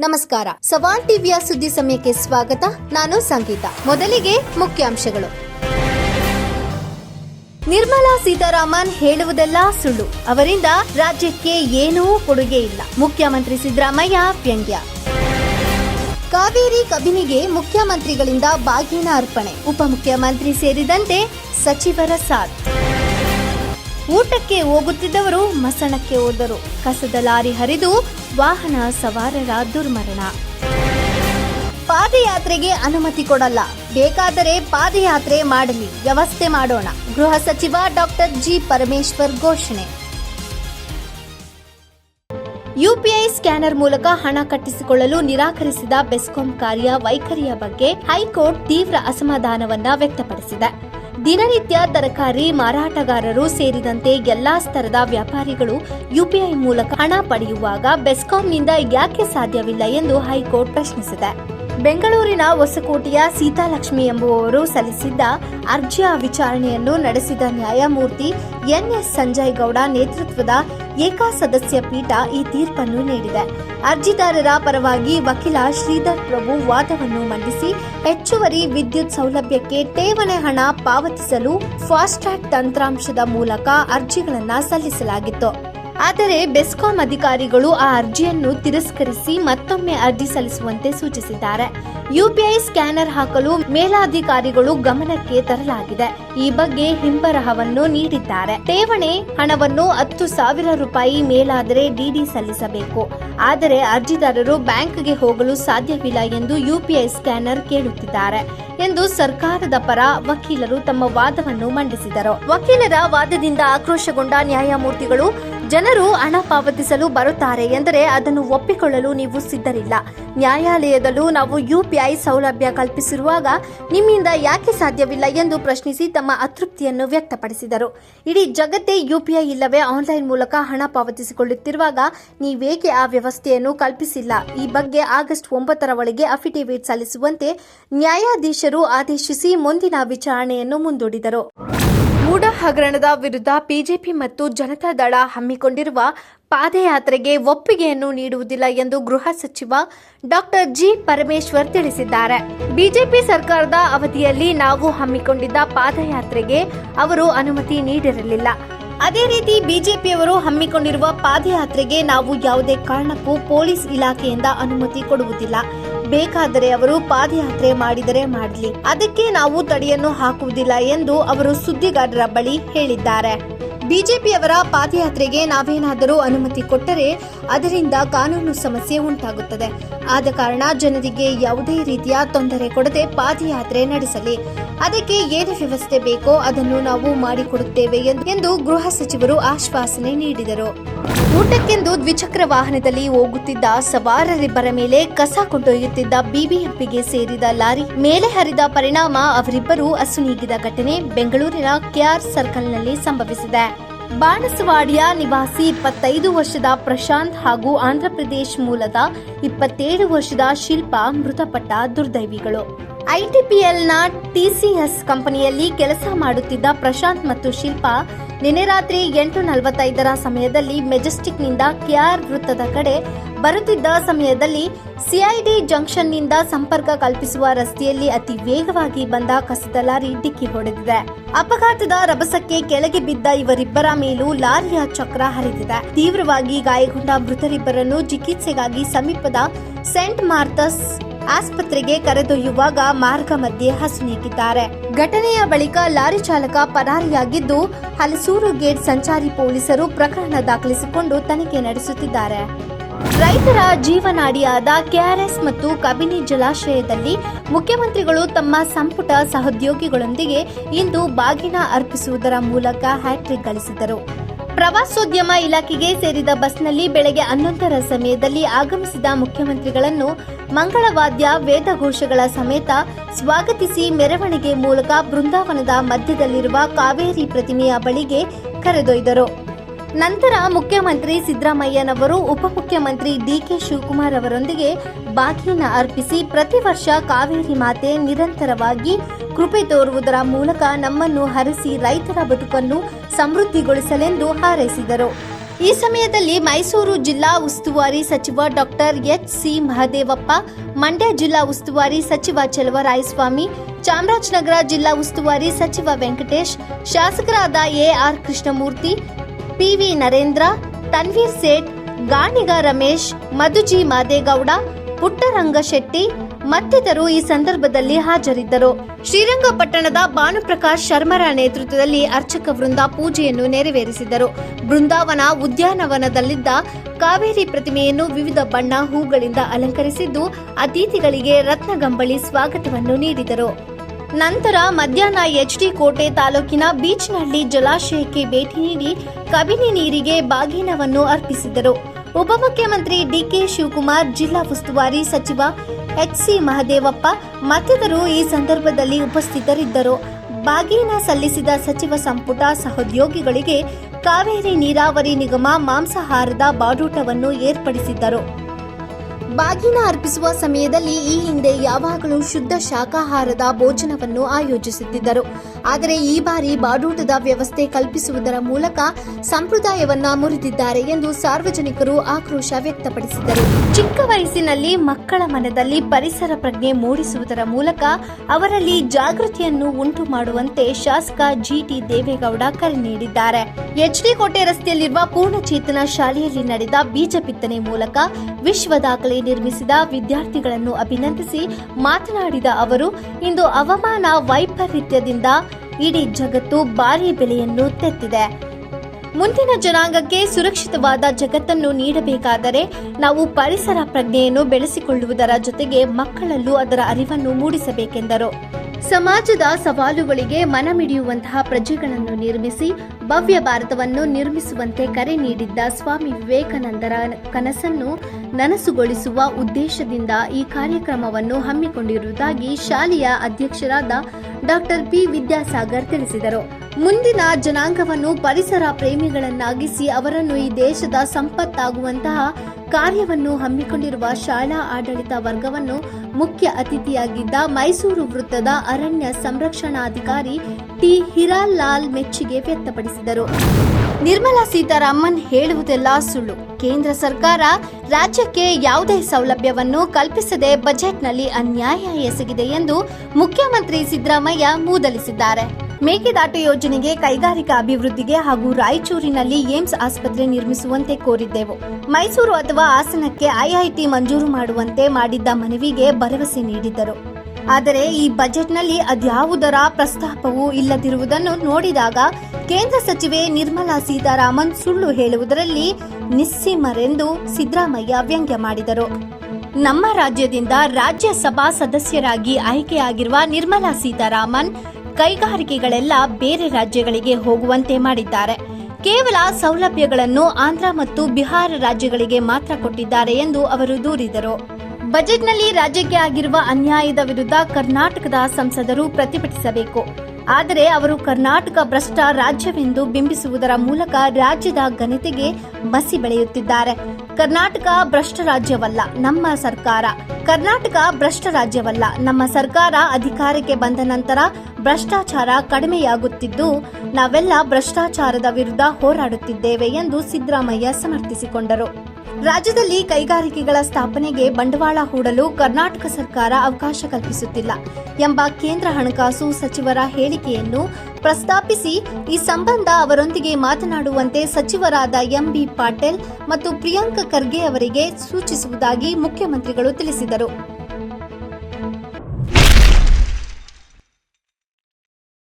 ನಮಸ್ಕಾರ. ಸವಾನ್ ಟಿವಿಯ ಸುದ್ದಿ ಸಮಯಕ್ಕೆ ಸ್ವಾಗತ. ನಾನು ಸಂಗೀತ. ಮೊದಲಿಗೆ ಮುಖ್ಯಾಂಶಗಳು. ನಿರ್ಮಲಾ ಸೀತಾರಾಮನ್ ಹೇಳುವುದೆಲ್ಲ ಸುಳ್ಳು. ಅವರಿಂದ ರಾಜ್ಯಕ್ಕೆ ಏನೂ ಕೊಡುಗೆ ಇಲ್ಲ. ಮುಖ್ಯಮಂತ್ರಿ ಸಿದ್ದರಾಮಯ್ಯ, ವ್ಯಂಗ್ಯ. ಕಾವೇರಿ ಕಬಿನಿಗೆ ಮುಖ್ಯಮಂತ್ರಿಗಳಿಂದ ಬಾಗಿನ ಅರ್ಪಣೆ. ಉಪಮುಖ್ಯಮಂತ್ರಿ ಸೇರಿದಂತೆ ಸಚಿವರ ಸಾಥ್. ಊಟಕ್ಕೆ ಹೋಗುತ್ತಿದ್ದವರು ಮಸಣಕ್ಕೆ ಹೋದರು. ಕಸದ ಲಾರಿ ಹರಿದು ವಾಹನ ಸವಾರರ ದುರ್ಮರಣ. ಪಾದಯಾತ್ರೆಗೆ ಅನುಮತಿ ಕೊಡಲ್ಲ. ಬೇಕಾದರೆ ಪಾದಯಾತ್ರೆ ಮಾಡಲಿ. ವ್ಯವಸ್ಥೆ ಮಾಡೋಣ. ಗೃಹ ಸಚಿವ ಡಾಕ್ಟರ್ ಜಿ. ಪರಮೇಶ್ವರ್ ಘೋಷಣೆ. ಯುಪಿಐ ಸ್ಕ್ಯಾನರ್ ಮೂಲಕ ಹಣ ಕಟ್ಟಿಸಿಕೊಳ್ಳಲು ನಿರಾಕರಿಸಿದ ಬೆಸ್ಕಾಂ ಕಾರ್ಯ ವೈಖರಿಯ ಬಗ್ಗೆ ಹೈಕೋರ್ಟ್ ತೀವ್ರ ಅಸಮಾಧಾನವನ್ನ ವ್ಯಕ್ತಪಡಿಸಿದೆ. ದಿನನಿತ್ಯ ತರಕಾರಿ ಮಾರಾಟಗಾರರು ಸೇರಿದಂತೆ ಎಲ್ಲಾ ಸ್ತರದ ವ್ಯಾಪಾರಿಗಳು ಯುಪಿಐ ಮೂಲಕ ಹಣ ಪಡೆಯುವಾಗ ಬೆಸ್ಕಾಂನಿಂದ ಯಾಕೆ ಸಾಧ್ಯವಿಲ್ಲ ಎಂದು ಹೈಕೋರ್ಟ್ ಪ್ರಶ್ನಿಸಿದೆ. ಬೆಂಗಳೂರಿನ ಹೊಸಕೋಟೆಯ ಸೀತಾಲಕ್ಷ್ಮಿ ಎಂಬುವವರು ಸಲ್ಲಿಸಿದ್ದ ಅರ್ಜಿಯ ವಿಚಾರಣೆಯನ್ನು ನಡೆಸಿದ ನ್ಯಾಯಮೂರ್ತಿ ಎನ್ಎಸ್ ಸಂಜಯ್ ಗೌಡ ನೇತೃತ್ವದ ಏಕಸದಸ್ಯ ಪೀಠ ಈ ತೀರ್ಪನ್ನು ನೀಡಿದೆ. ಅರ್ಜಿದಾರರ ಪರವಾಗಿ ವಕೀಲ ಶ್ರೀಧರ್ ಪ್ರಭು ವಾದವನ್ನು ಮಂಡಿಸಿ ಹೆಚ್ಚುವರಿ ವಿದ್ಯುತ್ ಸೌಲಭ್ಯಕ್ಕೆ ಠೇವಣಿ ಹಣ ಪಾವತಿಸಲು ಫಾಸ್ಟ್ ಟ್ರ್ಯಾಕ್ ತಂತ್ರಾಂಶದ ಮೂಲಕ ಅರ್ಜಿಗಳನ್ನು ಸಲ್ಲಿಸಲಾಗಿತ್ತು. ಆದರೆ ಬೆಸ್ಕಾಂ ಅಧಿಕಾರಿಗಳು ಆ ಅರ್ಜಿಯನ್ನು ತಿರಸ್ಕರಿಸಿ ಮತ್ತೊಮ್ಮೆ ಅರ್ಜಿ ಸಲ್ಲಿಸುವಂತೆ ಸೂಚಿಸಿದ್ದಾರೆ. ಯುಪಿಐ ಸ್ಕ್ಯಾನರ್ ಹಾಕಲು ಮೇಲಾಧಿಕಾರಿಗಳು ಗಮನಕ್ಕೆ ತರಲಾಗಿದೆ. ಈ ಬಗ್ಗೆ ಹಿಂಬರಹವನ್ನು ನೀಡಿದ್ದಾರೆ. ಠೇವಣಿ ಹಣವನ್ನು ಹತ್ತು ಸಾವಿರ ರೂಪಾಯಿ ಮೇಲಾದರೆ ಡಿಡಿ ಸಲ್ಲಿಸಬೇಕು. ಆದರೆ ಅರ್ಜಿದಾರರು ಬ್ಯಾಂಕ್ಗೆ ಹೋಗಲು ಸಾಧ್ಯವಿಲ್ಲ ಎಂದು ಯುಪಿಐ ಸ್ಕ್ಯಾನರ್ ಕೇಳುತ್ತಿದ್ದಾರೆ ಎಂದು ಸರ್ಕಾರದ ಪರ ವಕೀಲರು ತಮ್ಮ ವಾದವನ್ನು ಮಂಡಿಸಿದರು. ವಕೀಲರ ವಾದದಿಂದ ಆಕ್ರೋಶಗೊಂಡ ನ್ಯಾಯಮೂರ್ತಿಗಳು, ಜನರು ಹಣ ಪಾವತಿಸಲು ಬರುತ್ತಾರೆ ಎಂದರೆ ಅದನ್ನು ಒಪ್ಪಿಕೊಳ್ಳಲು ನೀವು ಸಿದ್ಧರಿಲ್ಲ. ನ್ಯಾಯಾಲಯದಲ್ಲೂ ನಾವು ಯುಪಿಐ ಸೌಲಭ್ಯ ಕಲ್ಪಿಸಿರುವಾಗ ನಿಮ್ಮಿಂದ ಯಾಕೆ ಸಾಧ್ಯವಿಲ್ಲ ಎಂದು ಪ್ರಶ್ನಿಸಿ ತಮ್ಮ ಅತೃಪ್ತಿಯನ್ನು ವ್ಯಕ್ತಪಡಿಸಿದರು. ಇಡೀ ಜಗತ್ತೇ ಯುಪಿಐ ಇಲ್ಲವೇ ಆನ್ಲೈನ್ ಮೂಲಕ ಹಣ ಪಾವತಿಸಿಕೊಳ್ಳುತ್ತಿರುವಾಗ ನೀವೇಕೆ ಆ ವ್ಯವಸ್ಥೆಯನ್ನು ಕಲ್ಪಿಸಿಲ್ಲ. ಈ ಬಗ್ಗೆ ಆಗಸ್ಟ್ ಒಂಬತ್ತರ ಒಳಗೆ ಅಫಿಡೇವಿಟ್ ಸಲ್ಲಿಸುವಂತೆ ನ್ಯಾಯಾಧೀಶರು ಆದೇಶಿಸಿ ಮುಂದಿನ ವಿಚಾರಣೆಯನ್ನು ಮುಂದೂಡಿದರು. ಮೂಡ ಹಗರಣದ ವಿರುದ್ಧ ಬಿಜೆಪಿ ಮತ್ತು ಜನತಾದಳ ಹಮ್ಮಿಕೊಂಡಿರುವ ಪಾದಯಾತ್ರೆಗೆ ಒಪ್ಪಿಗೆಯನ್ನು ನೀಡುವುದಿಲ್ಲ ಎಂದು ಗೃಹ ಸಚಿವ ಡಾಕ್ಟರ್ ಜಿ ಪರಮೇಶ್ವರ್ ತಿಳಿಸಿದ್ದಾರೆ. ಬಿಜೆಪಿ ಸರ್ಕಾರದ ಅವಧಿಯಲ್ಲಿ ನಾವು ಹಮ್ಮಿಕೊಂಡಿದ್ದ ಪಾದಯಾತ್ರೆಗೆ ಅವರು ಅನುಮತಿ ನೀಡಿರಲಿಲ್ಲ. ಅದೇ ರೀತಿ ಬಿಜೆಪಿಯವರು ಹಮ್ಮಿಕೊಂಡಿರುವ ಪಾದಯಾತ್ರೆಗೆ ನಾವು ಯಾವುದೇ ಕಾರಣಕ್ಕೂ ಪೊಲೀಸ್ ಇಲಾಖೆಯಿಂದ ಅನುಮತಿ ಕೊಡುವುದಿಲ್ಲ. ಬೇಕಾದರೆ ಅವರು ಪಾದಯಾತ್ರೆ ಮಾಡಿದರೆ ಮಾಡಲಿ. ಅದಕ್ಕೆ ನಾವು ತಡೆಯನ್ನು ಹಾಕುವುದಿಲ್ಲ ಎಂದು ಅವರು ಸುದ್ದಿಗಾರರ ಬಳಿ ಹೇಳಿದ್ದಾರೆ. ಬಿಜೆಪಿಯವರ ಪಾದಯಾತ್ರೆಗೆ ನಾವೇನಾದರೂ ಅನುಮತಿ ಕೊಟ್ಟರೆ ಅದರಿಂದ ಕಾನೂನು ಸಮಸ್ಯೆ ಉಂಟಾಗುತ್ತದೆ. ಆದ ಕಾರಣ ಜನರಿಗೆ ಯಾವುದೇ ರೀತಿಯ ತೊಂದರೆ ಕೊಡದೆ ಪಾದಯಾತ್ರೆ ನಡೆಸಲಿ. ಅದಕ್ಕೆ ಏನು ವ್ಯವಸ್ಥೆ ಬೇಕೋ ಅದನ್ನು ನಾವು ಮಾಡಿಕೊಡುತ್ತೇವೆ ಎಂದು- ಗೃಹ ಸಚಿವರು ಆಶ್ವಾಸನೆ ನೀಡಿದರು. ಊಟಕ್ಕೆಂದು ದ್ವಿಚಕ್ರ ವಾಹನದಲ್ಲಿ ಹೋಗುತ್ತಿದ್ದ ಸವಾರರಿಬ್ಬರ ಮೇಲೆ ಕಸ ಕೊಂಡೊಯ್ಯುತ್ತಿದ್ದ ಬಿಬಿಎಂಪಿಗೆ ಸೇರಿದ ಲಾರಿ ಮೇಲೆ ಹರಿದ ಪರಿಣಾಮ ಅವರಿಬ್ಬರು ಅಸುನೀಗಿದ ಘಟನೆ ಬೆಂಗಳೂರಿನ ಕೆಆರ್ ಸರ್ಕಲ್ನಲ್ಲಿ ಸಂಭವಿಸಿದೆ. ಬಾಣಸವಾಡಿಯ ನಿವಾಸಿ ಇಪ್ಪತ್ತೈದು ವರ್ಷದ ಪ್ರಶಾಂತ್ ಹಾಗೂ ಆಂಧ್ರಪ್ರದೇಶ್ ಮೂಲದ ಇಪ್ಪತ್ತೇಳು ವರ್ಷದ ಶಿಲ್ಪ ಮೃತಪಟ್ಟ ದುರ್ದೈವಿಗಳು. ಐಟಿಪಿಎಲ್ನ ಟಿಸಿಎಸ್ ಕಂಪನಿಯಲ್ಲಿ ಕೆಲಸ ಮಾಡುತ್ತಿದ್ದ ಪ್ರಶಾಂತ್ ಮತ್ತು ಶಿಲ್ಪಾ ನಿನ್ನೆ ರಾತ್ರಿ ಎಂಟು ನಲವತ್ತೈದರ ಸಮಯದಲ್ಲಿ ಮೆಜೆಸ್ಟಿಕ್ನಿಂದ ಕೆಆರ್ ವೃತ್ತದ ಕಡೆ ಬರುತ್ತಿದ್ದ ಸಮಯದಲ್ಲಿ ಸಿಐಡಿ ಜಂಕ್ಷನ್ನಿಂದ ಸಂಪರ್ಕ ಕಲ್ಪಿಸುವ ರಸ್ತೆಯಲ್ಲಿ ಅತಿ ವೇಗವಾಗಿ ಬಂದ ಕಸದ ಲಾರಿ ಡಿಕ್ಕಿ ಹೊಡೆದಿದೆ. ಅಪಘಾತದ ರಭಸಕ್ಕೆ ಕೆಳಗೆ ಬಿದ್ದ ಇವರಿಬ್ಬರ ಮೇಲೂ ಲಾರಿಯ ಚಕ್ರ ಹರಿದಿದೆ. ತೀವ್ರವಾಗಿ ಗಾಯಗೊಂಡ ಮೃತರಿಬ್ಬರನ್ನು ಚಿಕಿತ್ಸೆಗಾಗಿ ಸಮೀಪದ ಸೆಂಟ್ ಮಾರ್ಥಸ್ ಆಸ್ಪತ್ರೆಗೆ ಕರೆದೊಯ್ಯುವಾಗ ಮಾರ್ಗ ಮಧ್ಯೆ ಹಸುನೀಗಿದ್ದಾರೆ ಘಟನೆಯ ಬಳಿಕ ಲಾರಿ ಚಾಲಕ ಪರಾರಿಯಾಗಿದ್ದು, ಹಲಸೂರು ಗೇಟ್ ಸಂಚಾರಿ ಪೊಲೀಸರು ಪ್ರಕರಣ ದಾಖಲಿಸಿಕೊಂಡು ತನಿಖೆ ನಡೆಸುತ್ತಿದ್ದಾರೆ. ರೈತರ ಜೀವನಾಡಿಯಾದ ಕೆಆರ್ಎಸ್ ಮತ್ತು ಕಬಿನಿ ಜಲಾಶಯದಲ್ಲಿ ಮುಖ್ಯಮಂತ್ರಿಗಳು ತಮ್ಮ ಸಂಪುಟ ಸಹೋದ್ಯೋಗಿಗಳೊಂದಿಗೆ ಇಂದು ಬಾಗಿನ ಅರ್ಪಿಸುವುದರ ಮೂಲಕ ಹ್ಯಾಟ್ರಿಕ್ ಗಳಿಸಿದರು. ಪ್ರವಾಸೋದ್ಯಮ ಇಲಾಖೆಗೆ ಸೇರಿದ ಬಸ್ನಲ್ಲಿ ಬೆಳಗ್ಗೆ ಹನ್ನೊಂದರ ಸಮಯದಲ್ಲಿ ಆಗಮಿಸಿದ ಮುಖ್ಯಮಂತ್ರಿಗಳನ್ನು ಮಂಗಳವಾದ್ಯ ವೇದಘೋಷಗಳ ಸಮೇತ ಸ್ವಾಗತಿಸಿ ಮೆರವಣಿಗೆ ಮೂಲಕ ಬೃಂದಾವನದ ಮಧ್ಯದಲ್ಲಿರುವ ಕಾವೇರಿ ಪ್ರತಿಮೆಯ ಬಳಿಗೆ ಕರೆದೊಯ್ದರು. ನಂತರ ಮುಖ್ಯಮಂತ್ರಿ ಸಿದ್ದರಾಮಯ್ಯನವರು, ಉಪಮುಖ್ಯಮಂತ್ರಿ ಡಿಕೆ ಶಿವಕುಮಾರ್ ಅವರೊಂದಿಗೆ ಬಾಗಿನ ಅರ್ಪಿಸಿ ಪ್ರತಿ ವರ್ಷ ಕಾವೇರಿ ಮಾತೆ ನಿರಂತರವಾಗಿ ಕೃಪೆ ತೋರುವುದರ ಮೂಲಕ ನಮ್ಮನ್ನು ಹರಿಸಿ ರೈತರ ಬದುಕನ್ನು ಸಮೃದ್ಧಿಗೊಳಿಸಲೆಂದು ಹಾರೈಸಿದರು. ಈ ಸಮಯದಲ್ಲಿ ಮೈಸೂರು ಜಿಲ್ಲಾ ಉಸ್ತುವಾರಿ ಸಚಿವ doctor H C Mahadevappa, Mandya ಜಿಲ್ಲಾ ಉಸ್ತುವಾರಿ ಸಚಿವ ಚಲವರಾಯಸ್ವಾಮಿ, ಚಾಮರಾಜನಗರ ಜಿಲ್ಲಾ ಉಸ್ತುವಾರಿ ಸಚಿವ ವೆಂಕಟೇಶ್, ಶಾಸಕರಾದ A R Krishnamurthy, P V Narendra, Tanveer Sait, Ganiga Ramesh, Madhu G Madegowda, Puttarangashetty ಮತ್ತಿತರರು ಈ ಸಂದರ್ಭದಲ್ಲಿ ಹಾಜರಿದ್ದರು. ಶ್ರೀರಂಗಪಟ್ಟಣದ ಭಾನುಪ್ರಕಾಶ್ ಶರ್ಮರ ನೇತೃತ್ವದಲ್ಲಿ ಅರ್ಚಕ ವೃಂದ ಪೂಜೆಯನ್ನು ನೆರವೇರಿಸಿದರು. ಬೃಂದಾವನ ಉದ್ಯಾನವನದಲ್ಲಿದ್ದ ಕಾವೇರಿ ಪ್ರತಿಮೆಯನ್ನು ವಿವಿಧ ಬಣ್ಣ ಹೂಗಳಿಂದ ಅಲಂಕರಿಸಿದ್ದು, ಅತಿಥಿಗಳಿಗೆ ರತ್ನಗಂಬಳಿ ಸ್ವಾಗತವನ್ನು ನೀಡಿದರು. ನಂತರ ಮಧ್ಯಾಹ್ನ ಎಚ್ಡಿ ಕೋಟೆ ತಾಲೂಕಿನ ಬೀಚ್ನಹಳ್ಳಿ ಜಲಾಶಯಕ್ಕೆ ಭೇಟಿ ನೀಡಿ ಕಬಿನಿ ನೀರಿಗೆ ಬಾಗಿನವನ್ನು ಅರ್ಪಿಸಿದರು. ಉಪಮುಖ್ಯಮಂತ್ರಿ ಡಿಕೆ ಶಿವಕುಮಾರ್, ಜಿಲ್ಲಾ ಉಸ್ತುವಾರಿ ಸಚಿವ ಎಚ್ಸಿ ಮಹದೇವಪ್ಪ ಮತ್ತಿತರರು ಈ ಸಂದರ್ಭದಲ್ಲಿ ಉಪಸ್ಥಿತರಿದ್ದರು. ಬಾಗಿನ ಸಲ್ಲಿಸಿದ ಸಚಿವ ಸಂಪುಟ ಸಹೋದ್ಯೋಗಿಗಳಿಗೆ ಕಾವೇರಿ ನೀರಾವರಿ ನಿಗಮ ಮಾಂಸಾಹಾರದ ಬಾಡೂಟವನ್ನು ಏರ್ಪಡಿಸಿದ್ದರು. ಬಾಗಿನ ಅರ್ಪಿಸುವ ಸಮಯದಲ್ಲಿ ಈ ಹಿಂದೆ ಯಾವಾಗಲೂ ಶುದ್ಧ ಶಾಖಾಹಾರದ ಭೋಜನವನ್ನು ಆಯೋಜಿಸುತ್ತಿದ್ದರು. ಆದರೆ ಈ ಬಾರಿ ಬಾಡೂಟದ ವ್ಯವಸ್ಥೆ ಕಲ್ಪಿಸುವುದರ ಮೂಲಕ ಸಂಪ್ರದಾಯವನ್ನ ಮುರಿದಿದ್ದಾರೆ ಎಂದು ಸಾರ್ವಜನಿಕರು ಆಕ್ರೋಶ ವ್ಯಕ್ತಪಡಿಸಿದರು. ಚಿಕ್ಕ ವಯಸ್ಸಿನಲ್ಲಿ ಮಕ್ಕಳ ಮನದಲ್ಲಿ ಪರಿಸರ ಪ್ರಜ್ಞೆ ಮೂಡಿಸುವುದರ ಮೂಲಕ ಅವರಲ್ಲಿ ಜಾಗೃತಿಯನ್ನು ಉಂಟು ಮಾಡುವಂತೆ ಶಾಸಕ ಜಿಟಿ ದೇವೇಗೌಡ ಕರೆ ನೀಡಿದ್ದಾರೆ. ಕೋಟೆ ರಸ್ತೆಯಲ್ಲಿರುವ ಪೂರ್ಣಚೇತನ ಶಾಲೆಯಲ್ಲಿ ನಡೆದ ಬೀಜ ಬಿತ್ತನೆ ಮೂಲಕ ವಿಶ್ವ ದಾಖಲೆ ನಿರ್ಮಿಸಿದ ವಿದ್ಯಾರ್ಥಿಗಳನ್ನು ಅಭಿನಂದಿಸಿ ಮಾತನಾಡಿದ ಅವರು, ಇಂದು ಅವಮಾನ ವೈಪರೀತ್ಯದಿಂದ ಇಡೀ ಜಗತ್ತು ಭಾರಿ ಬೆಲೆಯನ್ನು ತೆತ್ತಿದೆ. ಮುಂದಿನ ಜನಾಂಗಕ್ಕೆ ಸುರಕ್ಷಿತವಾದ ಜಗತ್ತನ್ನು ನೀಡಬೇಕಾದರೆ ನಾವು ಪರಿಸರ ಪ್ರಜ್ಞೆಯನ್ನು ಬೆಳೆಸಿಕೊಳ್ಳುವುದರ ಜೊತೆಗೆ ಮಕ್ಕಳಲ್ಲೂ ಅದರ ಅರಿವನ್ನು ಮೂಡಿಸಬೇಕೆಂದರು. ಸಮಾಜದ ಸವಾಲುಗಳಿಗೆ ಮನಮಿಡಿಯುವಂತಹ ಪ್ರಜೆಗಳನ್ನು ನಿರ್ಮಿಸಿ ಭವ್ಯ ಭಾರತವನ್ನು ನಿರ್ಮಿಸುವಂತೆ ಕರೆ ನೀಡಿದ್ದ ಸ್ವಾಮಿ ವಿವೇಕಾನಂದರ ಕನಸನ್ನು ನನಸುಗೊಳಿಸುವ ಉದ್ದೇಶದಿಂದ ಈ ಕಾರ್ಯಕ್ರಮವನ್ನು ಹಮ್ಮಿಕೊಂಡಿರುವುದಾಗಿ ಶಾಲೆಯ ಅಧ್ಯಕ್ಷರಾದ ಡಾಕ್ಟರ್ ಪಿ. ವಿದ್ಯಾಸಾಗರ್ ತಿಳಿಸಿದರು. ಮುಂದಿನ ಜನಾಂಗವನ್ನು ಪರಿಸರ ಪ್ರೇಮಿಗಳನ್ನಾಗಿಸಿ ಅವರನ್ನು ಈ ದೇಶದ ಸಂಪತ್ತಾಗುವಂತಹ ಕಾರ್ಯವನ್ನು ಹಮ್ಮಿಕೊಂಡಿರುವ ಶಾಲಾ ಆಡಳಿತ ವರ್ಗವನ್ನು ಮುಖ್ಯ ಅತಿಥಿಯಾಗಿದ್ದ ಮೈಸೂರು ವೃತ್ತದ ಅರಣ್ಯ ಸಂರಕ್ಷಣಾಧಿಕಾರಿ ಟಿ ಹಿರಾಲಾಲ್ ಮೆಚ್ಚುಗೆ ವ್ಯಕ್ತಪಡಿಸಿದರು. ನಿರ್ಮಲಾ ಸೀತಾರಾಮನ್ ಹೇಳುವುದೆಲ್ಲ ಸುಳ್ಳು. ಕೇಂದ್ರ ಸರ್ಕಾರ ರಾಜ್ಯಕ್ಕೆ ಯಾವುದೇ ಸೌಲಭ್ಯವನ್ನು ಕಲ್ಪಿಸದೆ ಬಜೆಟ್ನಲ್ಲಿ ಅನ್ಯಾಯ ಎಸಗಿದೆ ಎಂದು ಮುಖ್ಯಮಂತ್ರಿ ಸಿದ್ದರಾಮಯ್ಯ ಮೂದಲಿಸಿದ್ದಾರೆ. ಮೇಕೆದಾಟು ಯೋಜನೆಗೆ ಕೈಗಾರಿಕಾ ಅಭಿವೃದ್ಧಿಗೆ ಹಾಗೂ ರಾಯಚೂರಿನಲ್ಲಿ ಏಮ್ಸ್ ಆಸ್ಪತ್ರೆ ನಿರ್ಮಿಸುವಂತೆ ಕೋರಿದ್ದೆವು. ಮೈಸೂರು ಅಥವಾ ಹಾಸನಕ್ಕೆ ಐಐಟಿ ಮಂಜೂರು ಮಾಡುವಂತೆ ಮಾಡಿದ್ದ ಮನವಿಗೆ ಭರವಸೆ ನೀಡಿದ್ದರು. ಆದರೆ ಈ ಬಜೆಟ್ನಲ್ಲಿ ಅದ್ಯಾವುದರ ಪ್ರಸ್ತಾಪವೂ ಇಲ್ಲದಿರುವುದನ್ನು ನೋಡಿದಾಗ ಕೇಂದ್ರ ಸಚಿವೆ ನಿರ್ಮಲಾ ಸೀತಾರಾಮನ್ ಸುಳ್ಳು ಹೇಳುವುದರಲ್ಲಿ ನಿಸ್ಸೀಮರೆಂದು ಸಿದ್ದರಾಮಯ್ಯ ವ್ಯಂಗ್ಯ ಮಾಡಿದರು. ನಮ್ಮ ರಾಜ್ಯದಿಂದ ರಾಜ್ಯಸಭಾ ಸದಸ್ಯರಾಗಿ ಆಯ್ಕೆಯಾಗಿರುವ ನಿರ್ಮಲಾ ಸೀತಾರಾಮನ್ ಕೈಗಾರಿಕೆಗಳೆಲ್ಲ ಬೇರೆ ರಾಜ್ಯಗಳಿಗೆ ಹೋಗುವಂತೆ ಮಾಡಿದ್ದಾರೆ. ಕೇವಲ ಸೌಲಭ್ಯಗಳನ್ನು ಆಂಧ್ರ ಮತ್ತು ಬಿಹಾರ ರಾಜ್ಯಗಳಿಗೆ ಮಾತ್ರ ಕೊಟ್ಟಿದ್ದಾರೆ ಎಂದು ಅವರು ದೂರಿದರು. ಬಜೆಟ್ನಲ್ಲಿ ರಾಜ್ಯಕ್ಕೆ ಆಗಿರುವ ಅನ್ಯಾಯದ ವಿರುದ್ಧ ಕರ್ನಾಟಕದ ಸಂಸದರು ಪ್ರತಿಭಟಿಸಬೇಕು. ಆದರೆ ಅವರು ಕರ್ನಾಟಕ ಭ್ರಷ್ಟ ರಾಜ್ಯವೆಂದು ಬಿಂಬಿಸುವುದರ ಮೂಲಕ ರಾಜ್ಯದ ಘನತೆಗೆ ಮಸಿ ಬೆಳೆಯುತ್ತಿದ್ದಾರೆ. ಕರ್ನಾಟಕ ಭ್ರಷ್ಟ ರಾಜ್ಯವಲ್ಲ, ನಮ್ಮ ಸರ್ಕಾರ. ಕರ್ನಾಟಕ ಭ್ರಷ್ಟ ರಾಜ್ಯವಲ್ಲ, ನಮ್ಮ ಸರ್ಕಾರ ಅಧಿಕಾರಕ್ಕೆ ಬಂದ ನಂತರ ಭ್ರಷ್ಟಾಚಾರ ಕಡಿಮೆಯಾಗುತ್ತಿದ್ದು, ನಾವೆಲ್ಲ ಭ್ರಷ್ಟಾಚಾರದ ವಿರುದ್ಧ ಹೋರಾಡುತ್ತಿದ್ದೇವೆ ಎಂದು ಸಿದ್ದರಾಮಯ್ಯ ಸಮರ್ಥಿಸಿಕೊಂಡರು. ರಾಜ್ಯದಲ್ಲಿ ಕೈಗಾರಿಕೆಗಳ ಸ್ಥಾಪನೆಗೆ ಬಂಡವಾಳ ಹೂಡಲು ಕರ್ನಾಟಕ ಸರ್ಕಾರ ಅವಕಾಶ ಕಲ್ಪಿಸುತ್ತಿಲ್ಲ ಎಂಬ ಕೇಂದ್ರ ಹಣಕಾಸು ಸಚಿವರ ಹೇಳಿಕೆಯನ್ನು ಪ್ರಸ್ತಾಪಿಸಿ, ಈ ಸಂಬಂಧ ಅವರೊಂದಿಗೆ ಮಾತನಾಡುವಂತೆ ಸಚಿವರಾದ ಎಂಬಿ ಪಾಟೀಲ್ ಮತ್ತು ಪ್ರಿಯಾಂಕ ಖರ್ಗೆ ಅವರಿಗೆ ಸೂಚಿಸುವುದಾಗಿ ಮುಖ್ಯಮಂತ್ರಿಗಳು ತಿಳಿಸಿದರು.